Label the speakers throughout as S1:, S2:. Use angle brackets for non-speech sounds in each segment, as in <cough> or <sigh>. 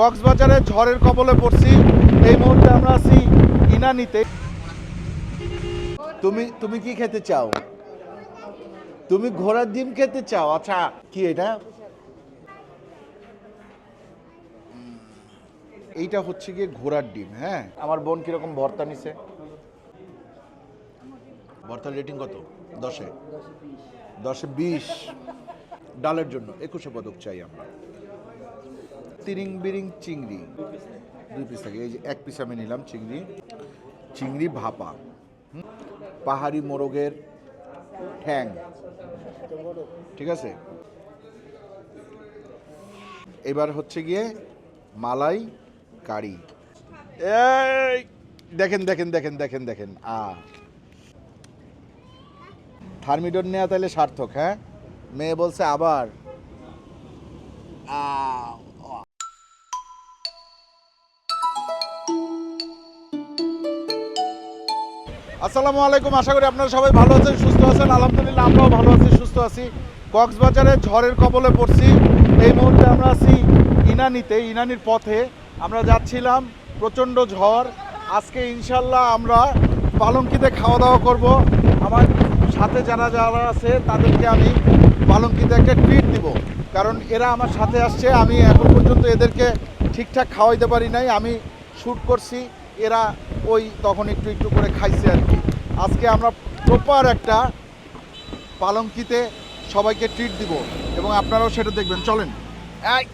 S1: কক্সবাজারে ঝড়ের কবলে পড়ছি। এই মুহূর্তে আমরা আছি ইনানিতে। তুমি তুমি কি খেতে চাও? তুমি ঘোড়ার ডিম খেতে চাও? আচ্ছা কি এটা? এইটা হচ্ছে গিয়ে ঘোড়ার ডিম হ্যাঁ? আমার বোন কীরকম ভর্তা নিছে? ভর্তার রেটিং কত? দশে? দশে বিশ। ডালের জন্য একুশে পদক চাই আমরা। তিরিং বিরিং চিংড়ি। দুই পিস থাকে। এই যে এক পিস আমি নিলাম চিংড়ি। চিংড়ি ভাপা। পাহাড়ি মোরগের ঠ্যাং। ঠিক আছে? এবার হচ্ছে গিয়ে মালাই কারি। এই, দেখেন দেখেন দেখেন দেখেন দেখেন। আ। থার্মিডন নেওয়া তাহলে সার্থক হ্যাঁ? মেয়ে বলছে আবার। আ আসসালামু আলাইকুম, আশা করি আপনারা সবাই ভালো আছেন, সুস্থ আছেন। আলহামদুলিল্লাহ, আমরাও ভালো আছি, সুস্থ আছি। কক্সবাজারে ঝড়ের কবলে পড়ছি। এই মুহূর্তে আমরা আছি ইনানিতে, ইনানির পথে। আমরা যাচ্ছিলাম প্রচণ্ড ঝড়। আজকে ইনশাল্লাহ আমরা পালঙ্কিতে খাওয়া দাওয়া করব। আমার সাথে যারা যারা আছে, তাদেরকে আমি পালঙ্কিতে একটা ট্রিট দিব। কারণ এরা আমার সাথে আসছে, আমি এখন পর্যন্ত এদেরকে ঠিকঠাক খাওয়াইতে পারি নাই। আমি শ্যুট করছি। এরা ওই তখন একটু একটু করে খাইছে আর কি। আজকে আমরা প্রপার একটা পালঙ্কিতে সবাইকে ট্রিট দিব এবং আপনারাও সেটা দেখবেন। চলেন। এই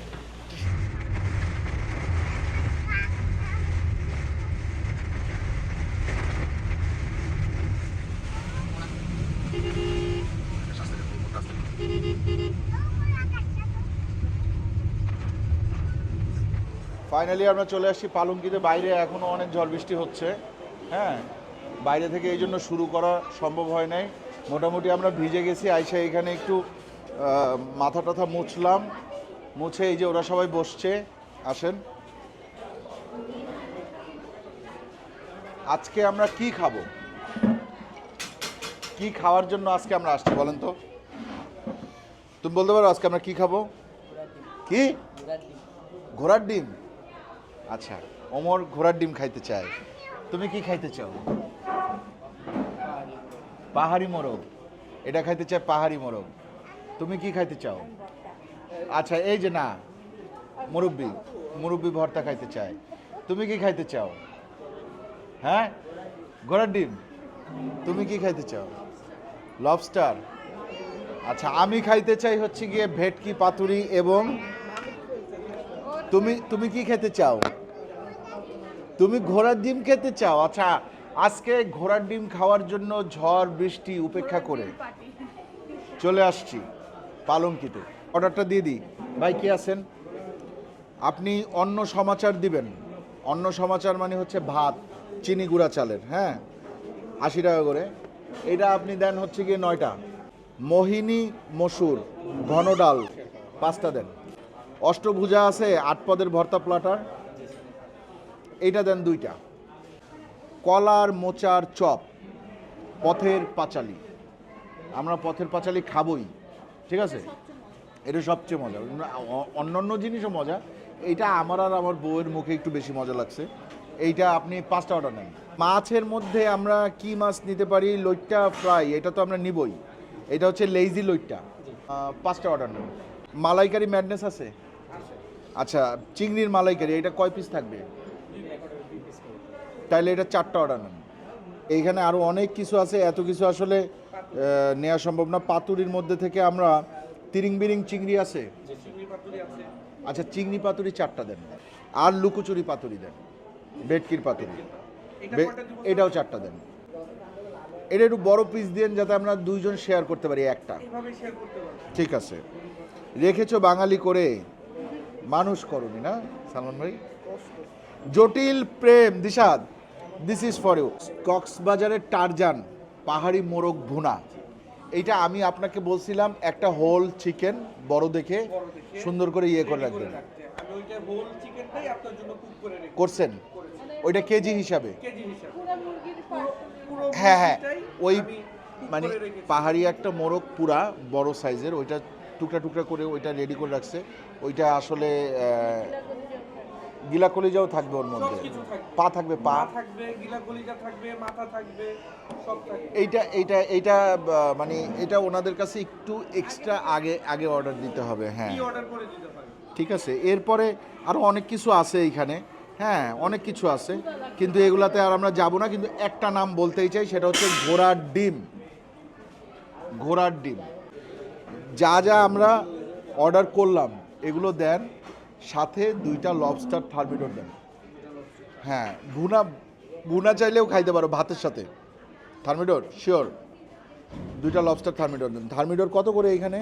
S1: ফাইনালি আমরা চলে আসছি পালঙ্কিতে। বাইরে এখনও অনেক ঝড় বৃষ্টি হচ্ছে। হ্যাঁ বাইরে থেকে এই জন্য শুরু করা সম্ভব হয় নাই। মোটামুটি আমরা ভিজে গেছি। আইসা এখানে একটু মাথা টাথা মুছলাম। মুছে এই যে ওরা সবাই বসছে। আসেন। আজকে আমরা কি খাব? কি খাওয়ার জন্য আজকে আমরা আসছি বলেন তো? তুমি বলতে পারো আজকে আমরা কি খাব? কি? ঘোড়ার ডিম? আচ্ছা অমর ঘোড়ার ডিম খাইতে চায়। তুমি কি খাইতে চাও? পাহাড়ি মোরগ। এটা খাইতে চায় পাহাড়ি মোরগ। তুমি কি খাইতে চাও? আচ্ছা এই যে না, মুরব্বি মুরব্বি ভর্তা খাইতে চায়। তুমি কি খাইতে চাও? হ্যাঁ? ঘোড়ার ডিম। তুমি কি খাইতে চাও? লবস্টার আচ্ছা আমি খাইতে চাই হচ্ছে গিয়ে ভেটকি, পাতুরি এবং তুমি তুমি কি খেতে চাও? তুমি ঘোড়ার ডিম খেতে চাও? আচ্ছা আজকে ঘোড়ার ডিম খাওয়ার জন্য ঝড় বৃষ্টি উপেক্ষা করে। চলে আসছি পালঙ্কিতে। অর্ডারটা দিয়ে দিই। ভাই কি আছেন? আপনি অন্য সমাচার দিবেন। অন্য সমাচার মানে হচ্ছে ভাত চিনি গুঁড়া চালের হ্যাঁ? আশি টাকা করে। এটা আপনি দেন হচ্ছে গিয়ে নয়টা। মোহিনী মসুর ঘন ডাল পাঁচটা দেন। অষ্টভুজা আছে আট পদের ভর্তা প্লাটার। এইটা দেন দুইটা। কলার মোচার চপ, পথের পাঁচালি। আমরা পথের পাঁচালি খাবই, ঠিক আছে? এটা সবচেয়ে মজা। অন্যান্য জিনিসও মজা। এইটা আমার আর আমার বউয়ের মুখে একটু বেশি মজা লাগছে। এইটা আপনি পাঁচটা অর্ডার নেন। মাছের মধ্যে আমরা কি মাছ নিতে পারি? লইট্টা, ফ্রাই, এটা তো আমরা নিবই। এটা হচ্ছে লেইজি লইট্টা। পাঁচটা অর্ডার নেন। মালাইকারি ম্যাডনেস আছে? আচ্ছা চিংড়ির মালাইকারি, এটা কয় পিস থাকবে? তাইলে এটা চারটা অর্ডার নেন। এইখানে আরও অনেক কিছু আছে এত কিছু আসলে নেওয়া সম্ভব না। পাতুরির মধ্যে থেকে আমরা তিরিং বিরিং চিংড়ি আছে। আচ্ছা চিংড়ি পাতুরি চারটা দেন। আর লুকোচুরি পাতুরি দেন ভেটকির পাতুরি। এটাও চারটা দেন। এটা একটু বড় পিস দেন যাতে আমরা দুইজন শেয়ার করতে পারি একটা। ঠিক আছে। রেখেছো বাঙালি করে মানুষ করনি না সালমান ভাই? জটিল প্রেম দিশাদ দিস ইজ ফর ইউ কক্সবাজারের টারজান পাহাড়ি মোরগ ভুনা। এইটা আমি আপনাকে বলছিলাম একটা হোল চিকেন বড় দেখে সুন্দর করে ইয়ে করে রাখবেন। করছেন? ওইটা কেজি হিসাবে? হ্যাঁ হ্যাঁ। ওই মানে পাহাড়ি একটা মোরগ পুরা বড় সাইজের ওইটা টুকরা টুকরা করে ওইটা রেডি করে রাখছে। ওইটা আসলে গিলা কলিজাও থাকবে ওর মধ্যে। পা থাকবে পা।
S2: থাকবে গিলা কলিজা থাকবে মাথা থাকবে সব থাকবে।
S1: এইটা এইটা এইটা মানে এটা ওনাদের কাছে একটু এক্সট্রা আগে আগে অর্ডার দিতে হবে হ্যাঁ।
S2: অর্ডার করে দিতে পারে
S1: ঠিক আছে এরপরে আরও অনেক কিছু আছে এইখানে হ্যাঁ অনেক কিছু আছে। কিন্তু এগুলাতে আর আমরা যাব না কিন্তু একটা নাম বলতেই চাই সেটা হচ্ছে ঘোড়ার ডিম। ঘোড়ার ডিম। যা যা আমরা অর্ডার করলাম এগুলো দেন। সাথে দুইটা লবস্টার থার্মিডোর দেন হ্যাঁ ভুনা ভুনা চাইলেও খাইতে পারো ভাতের সাথে। থার্মিডোর শিওর দুইটা লবস্টার থার্মিডর দেন থার্মিডোর কত করে এখানে?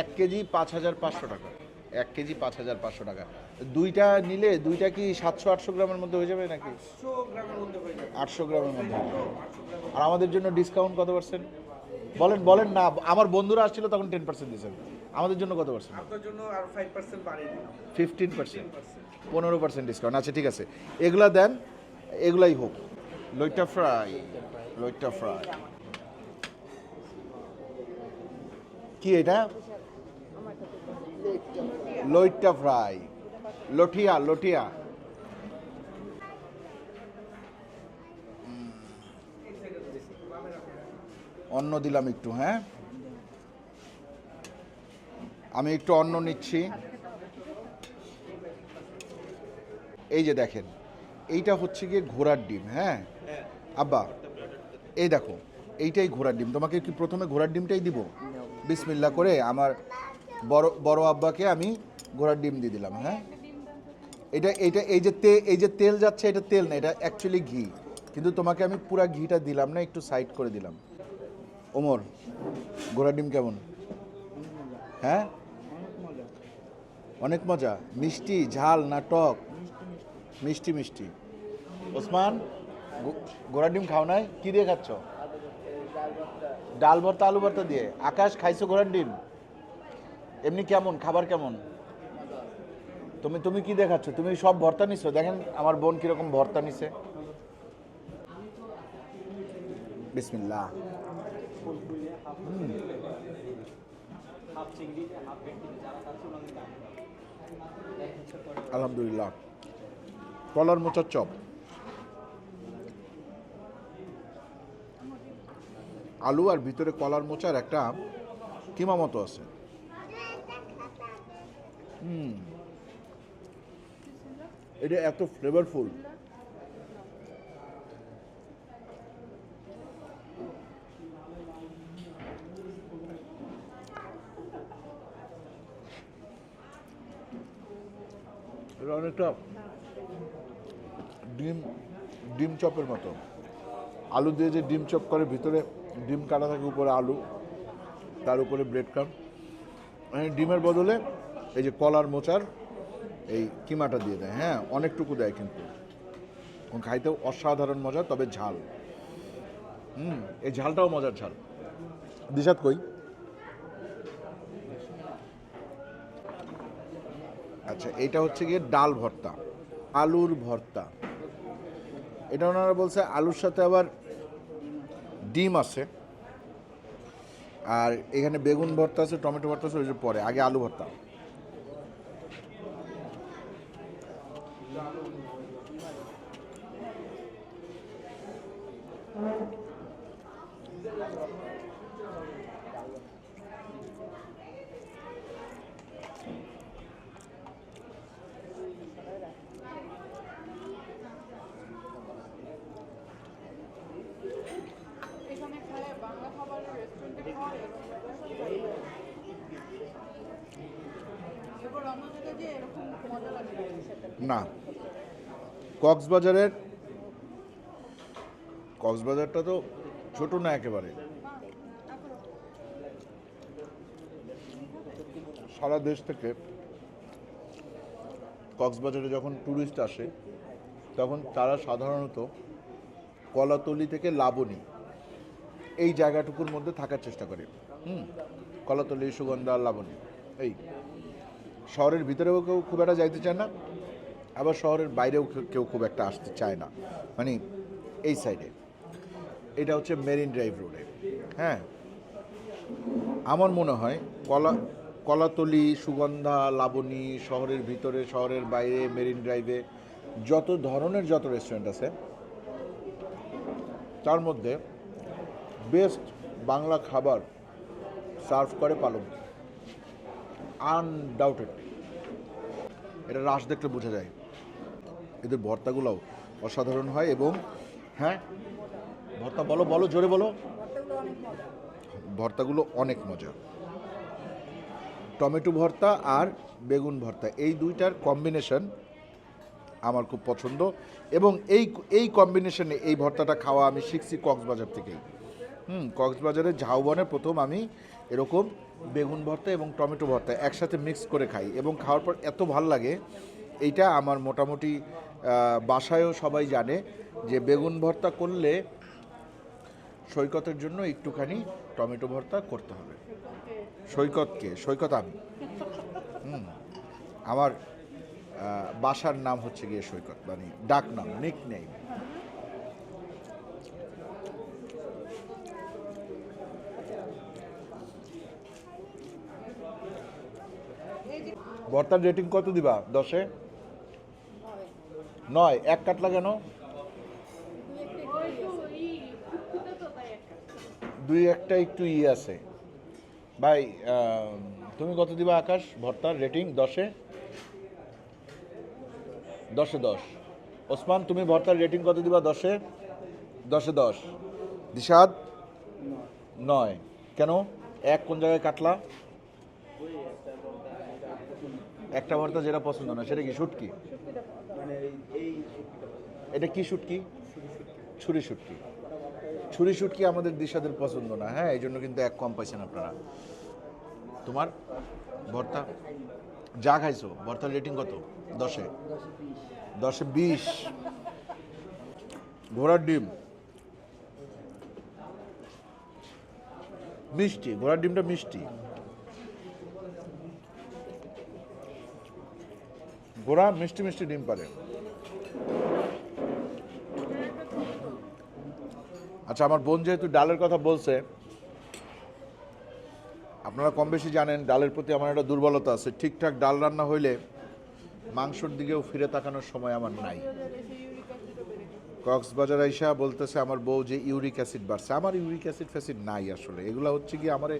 S1: এক কেজি পাঁচ হাজার পাঁচশো টাকা। এক কেজি পাঁচ হাজার পাঁচশো টাকা। দুইটা নিলে দুইটা কি সাতশো আটশো গ্রামের মধ্যে হয়ে যাবে নাকি? আটশো গ্রামের মধ্যে আর আমাদের জন্য ডিসকাউন্ট কত পার্সেন্ট বলেন বলেন না আমার বন্ধুরা আসছিল তখন টেন পার্সেন্ট দিয়েছেন আমাদের জন্য কত পার্সেন্ট
S2: আপনার জন্য আর বাড়িয়ে
S1: ফিফটিন পার্সেন্ট পনেরো পার্সেন্ট ডিসকাউন্ট আচ্ছা ঠিক আছে। এগুলা দেন এগুলাই হোক। লইটা ফ্রাই লইটা ফ্রাই কি এটা? লইটা ফ্রাই লঠিয়া লঠিয়া। অন্ন দিলাম একটু হ্যাঁ? আমি একটু অন্ন নিচ্ছি। এই যে দেখেন, এইটা হচ্ছে গিয়ে ঘোড়ার ডিম হ্যাঁ? আব্বা, এই দেখো, এইটাই ঘোড়ার ডিম। তোমাকে কি প্রথমে ঘোড়ার ডিমটাই দিব? বিসমিল্লা করে আমার বড় বড় আব্বাকে আমি ঘোড়ার ডিম দিয়ে দিলাম হ্যাঁ? এটা এটা এই যে তে, এই যে তেল যাচ্ছে, এটা তেল না, এটা অ্যাকচুয়ালি ঘি। কিন্তু তোমাকে আমি পুরা ঘিটা দিলাম না, একটু সাইড করে দিলাম। ওমর ঘোড়ার ডিম কেমন? হ্যাঁ? অনেক মজা। মিষ্টি, ঝাল না টক মিষ্টি মিষ্টি। ওসমান, গো- ঘোড়ার ডিম খাও নাই? কি দিয়ে খাচ্ছ? ডাল ভর্তা, আলু ভর্তা দিয়ে। আকাশ, খাইছো ঘোড়ার ডিম? এমনি কেমন? খাবার কেমন? তুমি তুমি কি দেখাচ্ছ তুমি সব ভর্তা নিছো? দেখেন আমার বোন কীরকম ভর্তা নিছে। বিসমিল্লাহ। আলহামদুলিল্লাহ। কলার মোচার চপ। আলু আর ভিতরে কলার মোচার একটা কিমা মতো আছে। হুম। এটা এত ফ্লেভারফুল এটা অনেকটা ডিম ডিম চপের মতো। আলু দিয়ে যে ডিম চপ করে, ভিতরে ডিম কাটা থাকে, উপরে আলু, তার উপরে ব্রেড ক্রাম মানে ডিমের বদলে এই যে কলার মোচার এই কিমাটা দিয়ে দেয়। হ্যাঁ অনেকটুকু দেয় কিন্তু। খাইতেও অসাধারণ মজা, তবে ঝাল। হুম, এই ঝালটাও মজার ঝাল। দিশাত কই? আচ্ছা এটা হচ্ছে গিয়ে ডাল ভর্তা, আলুর ভর্তা। এটা ওনারা বলছে আলুর সাথে আবার ডিম আছে, আর এখানে বেগুন ভর্তা আছে, টমেটো ভর্তা আছে, ওই যে পরে, আগে আলু ভর্তা।
S3: এখানে খায় বাংলা খাবারের রেস্টুরেন্টে খাওয়া এবার অন্য জায়গায় যে এরকম মজা লাগে সেটা
S1: না কক্সবাজারের, কক্সবাজারটা তো ছোট না একেবারে। সারা দেশ থেকে কক্সবাজারে যখন ট্যুরিস্ট আসে, তখন তারা সাধারণত কলাতলি থেকে লাবণী এই জায়গাটুকুর মধ্যে থাকার চেষ্টা করে। হুম, কলাতলি, সুগন্ধা, লাবণী, এই শহরের ভিতরেও কেউ খুব একটা যাইতে চায় না। আবার শহরের বাইরেও কেউ- খুব একটা আসতে চায় না। মানে এই সাইডে এটা হচ্ছে মেরিন ড্রাইভ রোডে হ্যাঁ। আমার মনে হয় কলা, কলাতলি, সুগন্ধা, লাবণী, শহরের ভিতরে, শহরের বাইরে মেরিন ড্রাইভে যত ধরনের যত রেস্টুরেন্ট আছে, তার মধ্যে বেস্ট বাংলা খাবার সার্ভ করে পালং। আনডাউটেড এটা রাশ দেখলে বোঝা যায়। এদের ভর্তাগুলোও অসাধারণ হয় এবং হ্যাঁ ভর্তা বলো বলো জোরে বলো। ভর্তাগুলো অনেক মজা। টমেটো ভর্তা আর বেগুন ভর্তা এই দুইটার কম্বিনেশন আমার খুব পছন্দ এবং এই এই কম্বিনেশনে এই ভর্তাটা খাওয়া আমি শিখছি কক্সবাজার থেকেই। হুম কক্সবাজারের ঝাউবনে প্রথম আমি এরকম বেগুন ভর্তা এবং টমেটো ভর্তা একসাথে মিক্স করে খাই এবং খাওয়ার পর এত ভালো লাগে এইটা আমার মোটামুটি বাসায়ও সবাই জানে যে বেগুন ভর্তা করলে সৈকতের জন্য একটুখানি টমেটো ভর্তা করতে হবে। সৈকতকে, সৈকত আমি। আমার বাসার নাম হচ্ছে গিয়ে সৈকত মানে ডাক নাম নিক নেই ভর্তার রেটিং কত দিবা? দশে? নয়, এক কাটলা কেন? দুই একটা একটু ই আছে। ভাই তুমি কত দিবা আকাশ? ভর্তার রেটিং দশে? দশে দশ। ওসমান, তুমি ভর্তার রেটিং কত দিবা দশে? দশে দশ। দিশাদ নয়। কেন? এক কোন জায়গায় কাটলা? একটা ভর্তা যেটা পছন্দ না, সেটা কি, শুটকি? এটা কি শুটকি ছুরি শুটকি ছুরি শুটকি আমাদের দিশাদের পছন্দ না হ্যাঁ? এই জন্য কিন্তু এক কম পাইছেন আপনারা। তোমার? ভর্তা? যা খাইছো ভর্তার রেটিং কত? দশে? দশে বিশ। ঘোড়ার ডিম? মিষ্টি ঘোড়ার ডিমটা মিষ্টি। ঘোড়া মিষ্টি মিষ্টি ডিম পারে। আচ্ছা আমার বোন যেহেতু ডালের কথা বলছে, আপনারা কম বেশি জানেন ডালের প্রতি আমার একটা দুর্বলতা আছে। ঠিকঠাক ডাল রান্না হইলে মাংসর দিকেও ফিরে তাকানোর সময় আমার নাই। কক্সবাজার আইসা বলতেছে, আমার বউ যে ইউরিক অ্যাসিড বাড়ছে। আমার ইউরিক অ্যাসিড ফ্যাসিড নাই আসলে। এগুলো হচ্ছে কি আমার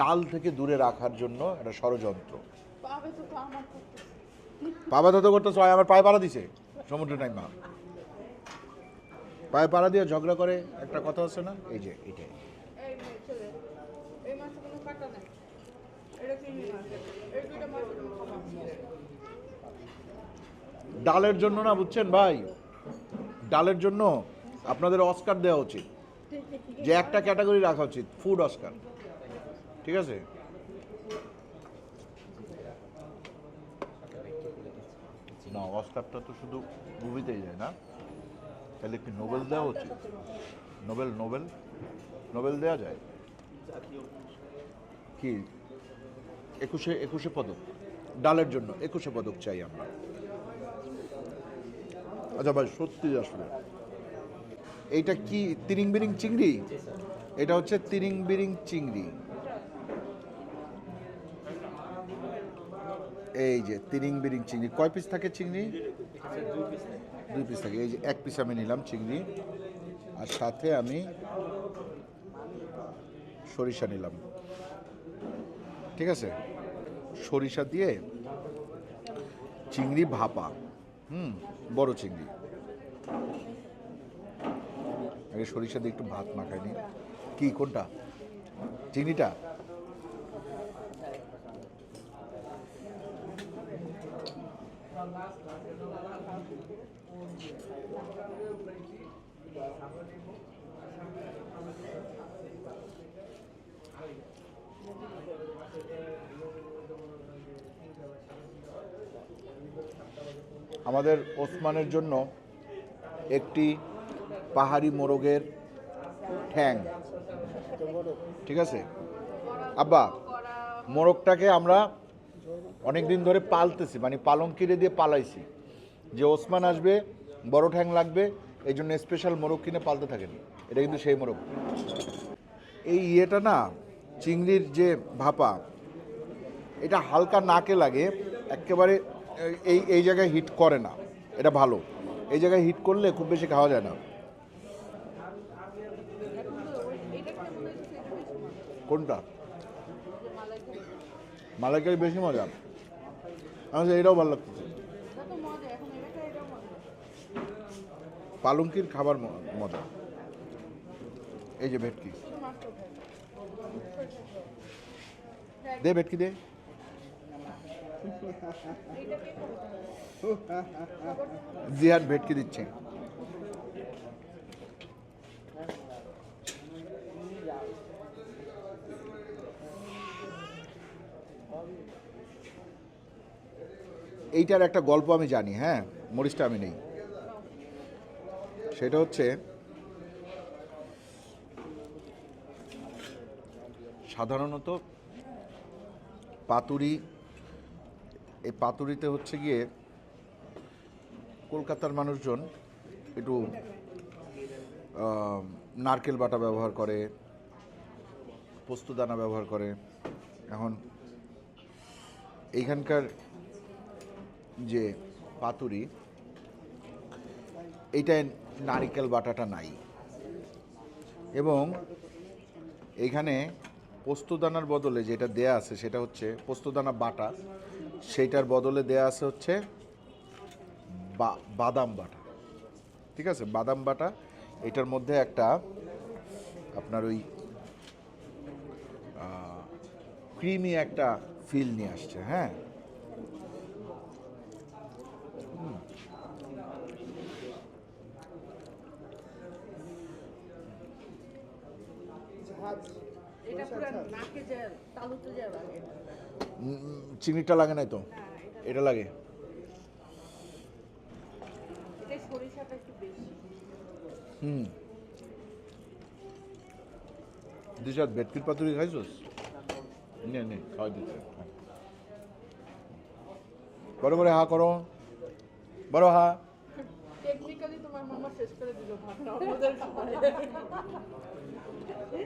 S1: ডাল থেকে দূরে রাখার জন্য একটা ষড়যন্ত্র।
S3: পাবে তো করতে
S1: করতেছ আমার পায়ে পাড়া দিছে। সমুদ্র নাই মা। পায়ে পাড়া দিয়ে ঝগড়া করে একটা কথা আছে না? এই যে এইটাই
S3: এই মেয়ে ছেলে এই মাছে কোনো কাটা নাই। এটা চিংড়ি মাছ এই দুইটা মাছ তুমি খাবা
S1: ডালের জন্য না বুঝছেন ভাই? ডালের জন্য আপনাদের অস্কার দেওয়া উচিত। যে একটা ক্যাটাগরি রাখা উচিত ফুড অস্কার। ঠিক আছে? না অস্কারটা তো শুধু মুভিতেই যায় না। তাহলে কি নোবেল দেওয়া উচিত? নোবেল নোবেল নোবেল দেওয়া যায়? কি? একুশে একুশে পদক। ডালের জন্য একুশে পদক চাই আমরা। আচ্ছা ভাই সত্যি আসলে। এইটা কি তিরিং বিরিং চিংড়ি? এটা হচ্ছে তিরিং বিরিং চিংড়ি। এই যে তিরিং বিরিং চিংড়ি। কয় পিস থাকে চিংড়ি? দুই পিস থাকে। এই যে এক পিস আমি নিলাম চিংড়ি। আর সাথে আমি সরিষা নিলাম। ঠিক আছে? সরিষা দিয়ে চিংড়ি ভাপা। হুম, বড় চিংড়ি। আগে সরিষা দিয়ে একটু ভাত মাখাই মাখাইনি কি, কোনটা? চিংড়িটা? আমাদের ওসমানের জন্য একটি পাহাড়ি মোরগের ঠ্যাং। ঠিক আছে? আব্বা মোরগটাকে আমরা অনেক দিন ধরে পালতেছি মানে পালং কিনে দিয়ে পালাইছি। যে ওসমান আসবে, বড় ঠ্যাং লাগবে, এই জন্য স্পেশাল মোরগ কিনে পালতে থাকেনি। এটা কিন্তু সেই মোরগ। এই ইয়েটা না, চিংড়ির যে ভাপা, এটা হালকা নাকে লাগে, একেবারে এই এই জায়গায় হিট করে না। এটা ভালো। এই জায়গায় হিট করলে খুব বেশি খাওয়া যায় না। কোনটা?
S3: মালাইকারি
S1: বেশি মজা। আমার এটাও ভালো লাগতেছে। পালঙ্কির খাবার মজা। এই যে ভেটকি। দে ভেটকি দে। জিহাদ ভেটকি দিচ্ছে। এইটার একটা গল্প আমি জানি হ্যাঁ মরিচটা আমি নেই। সেটা হচ্ছে, সাধারণত পাতুরি, এই পাতুরিতে হচ্ছে গিয়ে কলকাতার মানুষজন একটু নারকেল বাটা ব্যবহার করে পোস্তদানা ব্যবহার করে। এখন এইখানকার যে পাতুরি এইটায় নারিকেল বাটাটা নাই। এবং এখানে পোস্তদানার বদলে যেটা দেয়া আছে সেটা হচ্ছে পোস্তদানা বাটা। সেইটার বদলে দেয়া আছে হচ্ছে বাদাম বাটা। ঠিক আছে? বাদাম বাটা, এটার মধ্যে একটা আপনার ওই ক্রিমি একটা ফিল নিয়ে আসছে হ্যাঁ? চিনিটা লাগে নাই তো?
S3: এটা
S1: লাগে। হুম। দিশাদ ভেটকির পাতুরি খাইছোস? নে খাওয়া দিতে বড় বড় হা করো। বড় হা।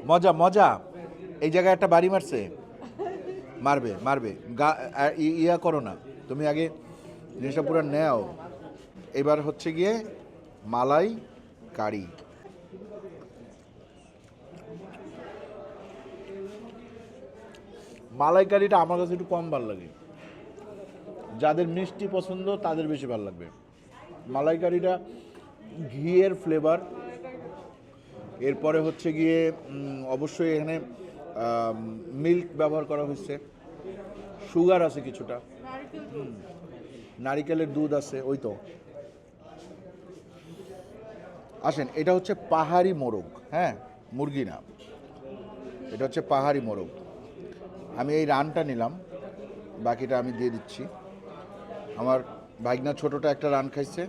S1: মজা মজা। এই জায়গায় একটা বাড়ি মারছে। মারবে মারবে। গা ইয়া করো না। তুমি আগে জিনিসটা পুরো নেও। এবার হচ্ছে গিয়ে মালাই কারি। মালাই কারিটা আমার কাছে একটু কম ভালো লাগে। যাদের মিষ্টি পছন্দ, তাদের বেশি ভালো লাগবে। মালাই কারিটা ঘিয়ের ফ্লেভার এরপরে হচ্ছে গিয়ে অবশ্যই এখানে মিল্ক ব্যবহার করা হয়েছে। সুগার আছে কিছুটা। নারিকেলের দুধ আছে, ওই তো। আসেন, এটা হচ্ছে পাহাড়ি মোরগ হ্যাঁ? মুরগি না। এটা হচ্ছে পাহাড়ি মোরগ। আমি এই রানটা নিলাম, বাকিটা আমি দিয়ে দিচ্ছি। আমার ভাইগনা ছোটটা একটা রান খাইছে,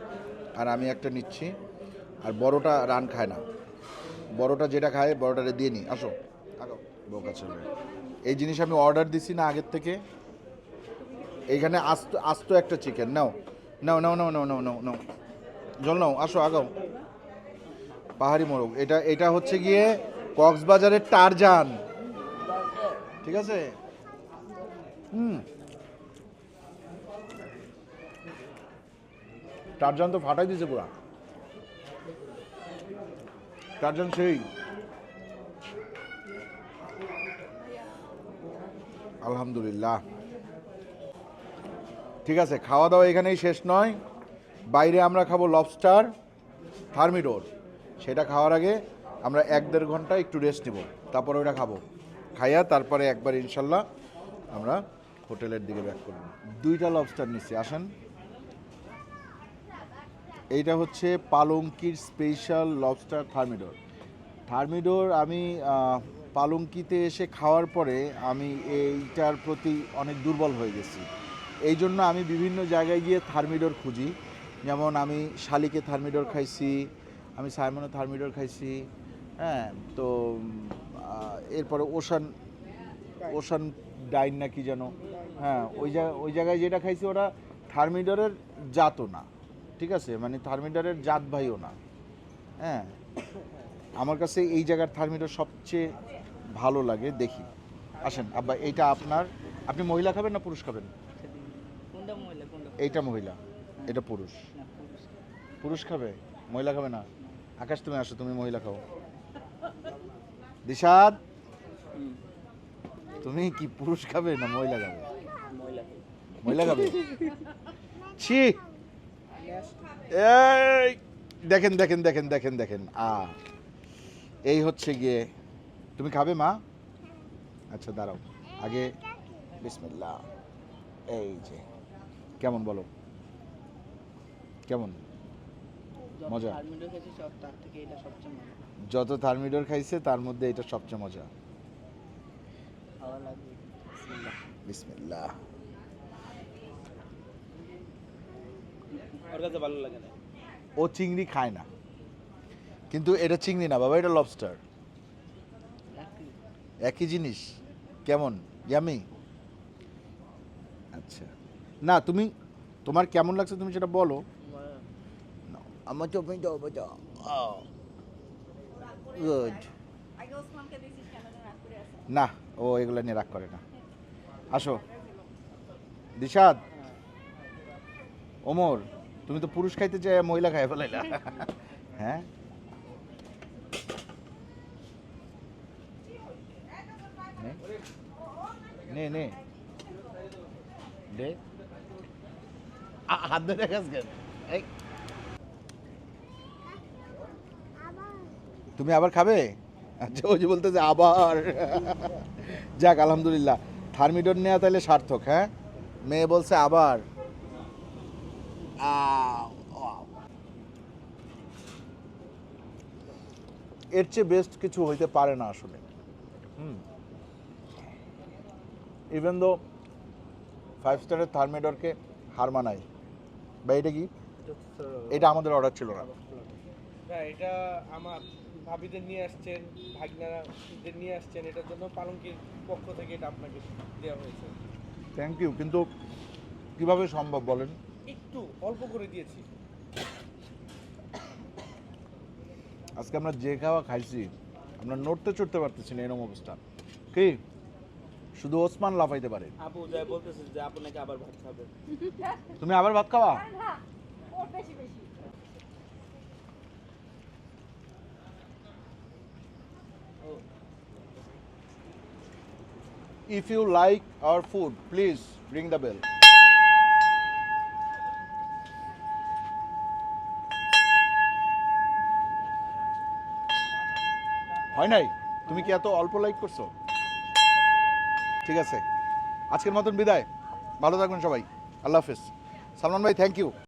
S1: আর আমি একটা নিচ্ছি, আর বড়টা রান খায় না। বড়টা যেটা খায়, বড়টারে দিয়ে নি আসো আগো বোকা ছেলে। এই জিনিস আমি অর্ডার দিছি না আগের থেকে। এইখানে আস্ত আস্ত একটা চিকেন নাও নাও নাও নাও নাও নাও নাও নাও। জল নাও, আসো, আগাও। পাহাড়ি মোরগ। এটা এটা হচ্ছে গিয়ে কক্সবাজারের টারজান। ঠিক আছে? হুম। টারজান তো ফাটাই দিছে পুরা। টারজান সেই। আলহামদুলিল্লাহ। ঠিক আছে খাওয়া দাওয়া এখানেই শেষ নয়। বাইরে আমরা খাব লবস্টার থার্মিডোর সেটা খাওয়ার আগে আমরা এক দেড় ঘণ্টা একটু রেস্ট নেব, তারপরে ওটা খাব। খাইয়া তারপরে একবার ইনশাল্লাহ আমরা হোটেলের দিকে ব্যাক করব। দুইটা লবস্টার নিচ্ছি, আসেন। এইটা হচ্ছে পালঙ্কির স্পেশাল লবস্টার থার্মিডোর থার্মিডোর আমি পালঙ্কিতে এসে খাওয়ার পরে আমি এইটার প্রতি অনেক দুর্বল হয়ে গেছি। এই জন্য আমি বিভিন্ন জায়গায় গিয়ে থার্মিডোর খুঁজি। যেমন আমি শালিকে থার্মিডোর খাইছি, আমি সাইমনে থার্মিডোর খাইছি হ্যাঁ তো এরপরে ওশান ওশান ডাইন না কি যেন হ্যাঁ ওই জায়গা ওই জায়গায় যেটা খাইছি ওরা থার্মিডরের জাতও না, ঠিক আছে? মানে থার্মিডরের জাত ভাইও না হ্যাঁ। আমার কাছে এই জায়গার থার্মিডর সবচেয়ে ভালো লাগে দেখি। আসেন আব্বা এইটা আপনার আপনি মহিলা খাবেন না পুরুষ খাবেন? এইটা মহিলা এটা পুরুষ।
S4: পুরুষ।
S1: খাবে? মহিলা খাবে না? আকাশ তুমি আসো তুমি মহিলা খাও। দিশাদ? তুমি কি পুরুষ খাবে না মহিলা খাবে?
S4: মহিলা
S1: মহিলা খাবে? <laughs> ছি! এই দেখেন দেখেন দেখেন দেখেন দেখেন। আ এই হচ্ছে গিয়ে তুমি খাবে মা? আচ্ছা দাঁড়াও। আগে বিসমিল্লা এই যে কেমন বলো? কেমন? মজা। যত থার্মিডোর খাইছে তার মধ্যে এটা সবচেয়ে মজা।
S2: ওর কাছে ভালো লাগে না।
S1: ও চিংড়ি খায় না। কিন্তু এটা চিংড়ি না বাবা এটা লবস্টার।
S4: একই
S1: জিনিস। কেমন? ইয়ামি আচ্ছা। না তুমি তোমার কেমন লাগছে তুমি সেটা বলো। আমার তো গুড না ও এগুলো নিয়ে রাগ করে না। আসো। দিশাদ ওমর তুমি তো পুরুষ খাইতে চাই মহিলা খাই ফেলাইলা। <laughs> হ্যাঁ? নে নে। দে। হাত ধরে তুমি আবার খাবে? আচ্ছা ওই যে বলতেছে আবার। যাক, আলহামদুলিল্লাহ। থার্মিডোর নেওয়া তাহলে সার্থক হ্যাঁ? মেয়ে বলছে আবার। এর চেয়ে বেস্ট কিছু হইতে পারে না আসলে। হুম। ইভেন দো ফাইভ স্টারের থার্মিডরকে হার মানায় বা এটা কি?
S4: এটা
S1: আমাদের অর্ডার ছিল না।
S2: না এটা আমার ভাবিদের নিয়ে আসছেন ভাগনাদের নিয়ে আসছেন এটার জন্য পালঙ্কির পক্ষ থেকে এটা আপনাকে দেওয়া হয়েছে।
S1: থ্যাংক ইউ কিন্তু কীভাবে সম্ভব বলেন?
S2: একটু অল্প করে দিয়েছি।
S1: আজকে আমরা যে খাওয়া খাইছি আমরা নড়তে চড়তে পারতেছি না এরকম অবস্থা। কি? শুধু ওসমান লাফাইতে পারে।
S4: আপু যাই বলতেছে যে আপু নাকি আবার ভাত খাবে।
S1: তুমি আবার ভাত খাওয়া
S3: বেশি বেশি।
S1: If you like our food, please ring the bell. হয় নাই? তুমি কি এত অল্প লাইক করছ? ঠিক আছে। আজকের মতন বিদায়। ভালো থাকবেন সবাই। আল্লাহ হাফিজ। সালমান ভাই থ্যাংক ইউ